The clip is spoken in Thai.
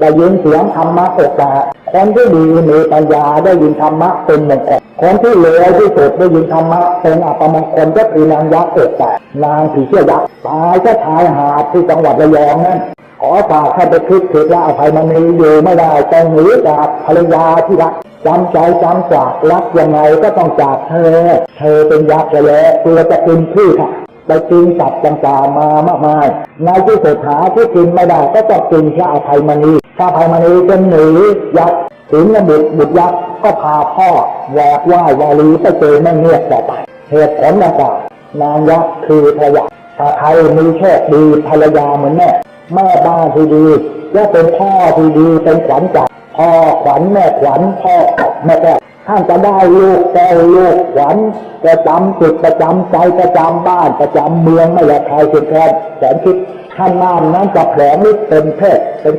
ได้ยินเสียงธรรมะโอกาคนที่ดีมีปัญญาได้ยินธรรมะเป็นมงคลคนที่เลวที่สุดได้ยินธรรมะเป็นอัปมงคลก็คือนางยักษ์อกาสนางผีเสื้อยักษ์ตายก็ชายหาดที่จังหวัดระยองนั่นขอฝากให้ไปคิดถึงว่าอภัยมณีอยู่ไม่ได้ต้องหนีจากภรรยาที่รักจำใจจำจากรักยังไงก็ต้องจากเธอ เธอเป็นยักษ์แล้วตัวจะกินพืชค่ะ ไปกินสัตว์ต่างๆมามากมายในที่สุดหาที่กินไม่ได้ก็ต้องกินพระอภัยมณีพระอภัยมณีเป็นหนียักษ์ถึงนบุตรบุตรยักษ์ก็พาพ่อแหวกว่ายาลีไปเจอไม่เงียบต่อไปเหตุผลดังกล่าวนางยักษ์คือภรรยาถ้าใครมีโชคดีภรรยาเหมือนแม่แม่บ้านที่ดีและเป็นพ่อที่ดีเป็นขวัญใจพ่อขวัญแม่ขวัญพ่อแม่แก้ว ท่านจะได้ลูกแก้วลูกขวัญประจำจุดประจำใจประจำบ้านประจำเมืองไม่ละใครเป็นแทนแสนคิดท่านน้ำนั้นจะแผลงนิดเป็นเพศเป็น